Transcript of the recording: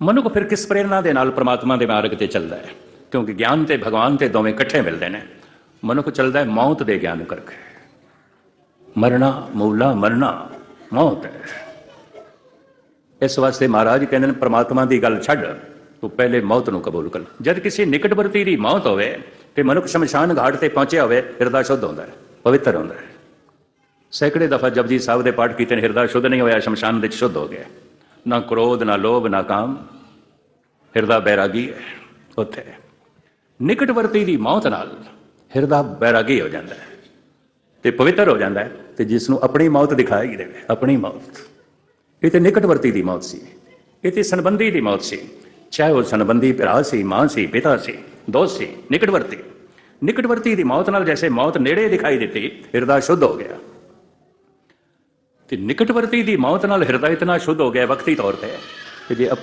ਮਨੁੱਖ ਫਿਰ ਕਿਸ ਪ੍ਰੇਰਣਾ ਦੇ ਨਾਲ ਪ੍ਰਮਾਤਮਾ ਦੇ ਮਾਰਗ ਤੇ ਚੱਲਦਾ ਹੈ? ਕਿਉਂਕਿ ਗਿਆਨ ਤੇ ਭਗਵਾਨ ਤੇ ਦੋਵੇਂ ਇਕੱਠੇ ਮਿਲਦੇ ਨੇ। ਮਨੁੱਖ ਚੱਲਦਾ ਹੈ ਮੌਤ ਦੇ ਗਿਆਨ ਕਰਕੇ। ਮਰਨਾ ਮੂਲਾ ਮਰਨਾ, ਮੌਤ ਹੈ। ਇਸ ਵਾਸਤੇ ਮਹਾਰਾਜ ਕਹਿੰਦੇ ਨੇ, ਪ੍ਰਮਾਤਮਾ ਦੀ ਗੱਲ ਛੱਡ, ਤੂੰ ਪਹਿਲੇ ਮੌਤ ਨੂੰ ਕਬੂਲ ਕਰ। ਜਦ ਕਿਸੇ ਨਿਕਟਵਰਤੀ ਦੀ ਮੌਤ ਹੋਵੇ, ਤੇ ਮਨੁੱਖ ਸ਼ਮਸ਼ਾਨ ਘਾਟ ਤੇ ਪਹੁੰਚਿਆ ਹੋਵੇ ਹਿਰਦਾ ਸ਼ੁੱਧ ਹੁੰਦਾ ਹੈ, ਪਵਿੱਤਰ ਹੁੰਦਾ ਹੈ। ਸੈਂਕੜੇ ਦਫਾ ਜਪਜੀ ਸਾਹਿਬ ਦੇ ਪਾਠ ਕੀਤੇ ਨੇ ਹਿਰਦਾ ਸ਼ੁੱਧ ਨਹੀਂ ਹੋਇਆ, ਸ਼ਮਸ਼ਾਨ ਵਿੱਚ ਸ਼ੁੱਧ ਹੋ ਗਿਆ। ਨਾ ਕ੍ਰੋਧ, ਨਾ ਲੋਭ, ਨਾ ਕਾਮ। ਹਿਰਦਾ ਬੈਰਾਗੀ ਹੈ ਉੱਥੇ। ਨਿਕਟਵਰਤੀ ਦੀ ਮੌਤ ਨਾਲ ਹਿਰਦਾ ਬੈਰਾਗੀ ਹੋ ਜਾਂਦਾ ਹੈ ਤੇ ਪਵਿੱਤਰ ਹੋ ਜਾਂਦਾ ਹੈ ਤੇ ਜਿਸ ਨੂੰ ਆਪਣੀ ਮੌਤ ਦਿਖਾਈ ਦੇਵੇ ਆਪਣੀ ਮੌਤ। ਇਹ ਤੇ ਨਿਕਟਵਰਤੀ ਦੀ ਮੌਤ ਸੀ। ਇਹ ਤੇ ਸੰਬੰਧੀ ਦੀ ਮੌਤ ਸੀ। ਚਾਹੇ ਉਹ ਸੰਬੰਧੀ ਭਰਾ ਸੀ, ਮਾਂ ਸੀ, ਪਿਤਾ ਸੀ, ਦੋਸਤ ਸੀ, ਨਿਕਟਵਰਤੀ। ਨਿਕਟਵਰਤੀ ਦੀ ਮੌਤ ਨਾਲ ਜੈਸੇ ਮੌਤ ਨੇੜੇ ਦਿਖਾਈ ਦਿੱਤੀ, ਹਿਰਦਾ ਸ਼ੁੱਧ ਹੋ ਗਿਆ। ਤੇ ਨਿਕਟਵਰਤੀ ਦੀ ਮੌਤ ਨਾਲ ਹਿਰਦਾ ਇਤਨਾ ਸ਼ੁੱਧ ਹੋ ਗਿਆ ਵਕਤੀ ਤੌਰ ਤੇ। ਕਿ ਜੇ ਆਪਣੀ